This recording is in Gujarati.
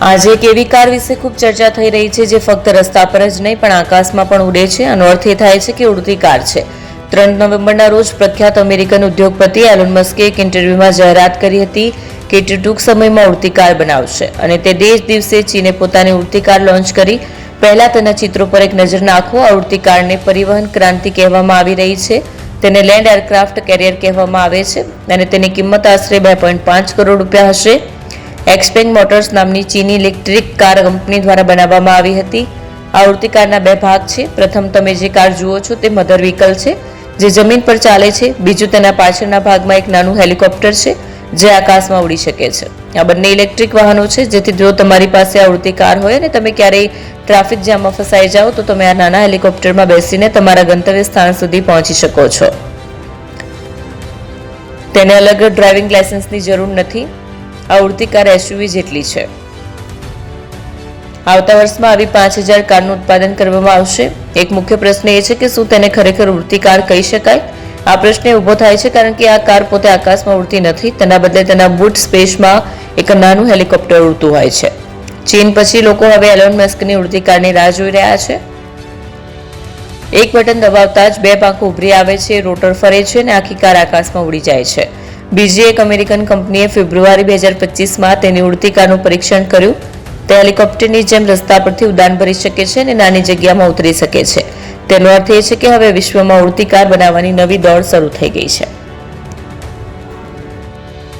આજે એક એવી કાર વિશે ખૂબ ચર્ચા થઈ રહી છે જે ફક્ત રસ્તા પર જ નહીં, પણ આકાશમાં પણ ઉડે છે. આનો અર્થ એ થાય છે કે ઉડતી કાર છે. ત્રણ નવેમ્બરના રોજ પ્રખ્યાત અમેરિકન ઉદ્યોગપતિ એલોન મસ્કે એક ઇન્ટરવ્યૂમાં જાહેરાત કરી હતી કે તે ટૂંક સમયમાં ઉડતી કાર બનાવશે અને તે દેશ દિવસે ચીને પોતાની ઉડતી કાર લોન્ચ કરી. પહેલા તેના ચિત્રો પર એક નજર નાખો. આ ઉડતી કારને પરિવહન ક્રાંતિ કહેવામાં આવી રહી છે. તેને લેન્ડ એરક્રાફ્ટ કેરિયર કહેવામાં આવે છે અને તેની કિંમત આશરે બે પોઈન્ટ પાંચ કરોડ રૂપિયા હશે. એક્સપેંગ મોટર્સ નામની ચીની ઇલેક્ટ્રિક કાર કંપની દ્વારા બનાવવામાં આવી હતી. આ કારના બે ભાગ છે. પ્રથમ તમે જે કાર જુઓ છો તે મધર વ્હીકલ છે, જે જમીન પર ચાલે છે. બીજું તેના પાછળના ભાગમાં એક નાનું હેલિકોપ્ટર છે, જે આકાશમાં ઉડી શકે છે. આ બંને ઇલેક્ટ્રિક વાહનો છે, જેથી જો તમારી પાસે આ કાર હોય અને તમે ક્યારેય ટ્રાફિક જામમાં ફસાઈ જાઓ, તો તમે આ નાના હેલિકોપ્ટરમાં બેસીને તમારા ગંતવ્ય સ્થાન સુધી પહોંચી શકો છો. તેને અલગ ડ્રાઇવિંગ લાયસન્સની જરૂર નથી. આ ઉડતી કાર એસયુવી જેટલી છે. આવતા વર્ષમાં આવી પાંચ હજાર કારનું ઉત્પાદન કરવામાં આવશે. એક મુખ્ય પ્રશ્ન એ છે કે શું તેને ખરેખર ઉડતી કાર કહી શકાય? આ પ્રશ્ન ઊભો થાય છે કારણ કે આ કાર પોતે આકાશમાં ઉડતી નથી. તેના બદલે તેના બુટ સ્પેસમાં એક નાનું હેલિકોપ્ટર ઉડતું હોય છે. ચીન પછી લોકો હવે એલોન મસ્કની ઉડતી કારની રાહ જોઈ રહ્યા છે. એક બટન દબાવતા જ બે પાંખો ઉભરી આવે છે, રોટર ફરે છે અને આખી કાર આકાશમાં ઉડી જાય છે. બીજી એક અમેરિકન કંપનીએ ફેબ્રુઆરી બે હજાર પચીસમાં તેની ઉડતી કારનું પરીક્ષણ કર્યું. તે હેલિકોપ્ટરની જેમ રસ્તા પરથી ઉડાન ભરી શકે છે અને નાની જગ્યામાં ઉતરી શકે છે. તેનો અર્થ એ છે કે હવે વિશ્વમાં ઉડતી કાર બનાવવાની નવી દોડ શરૂ થઈ ગઈ છે.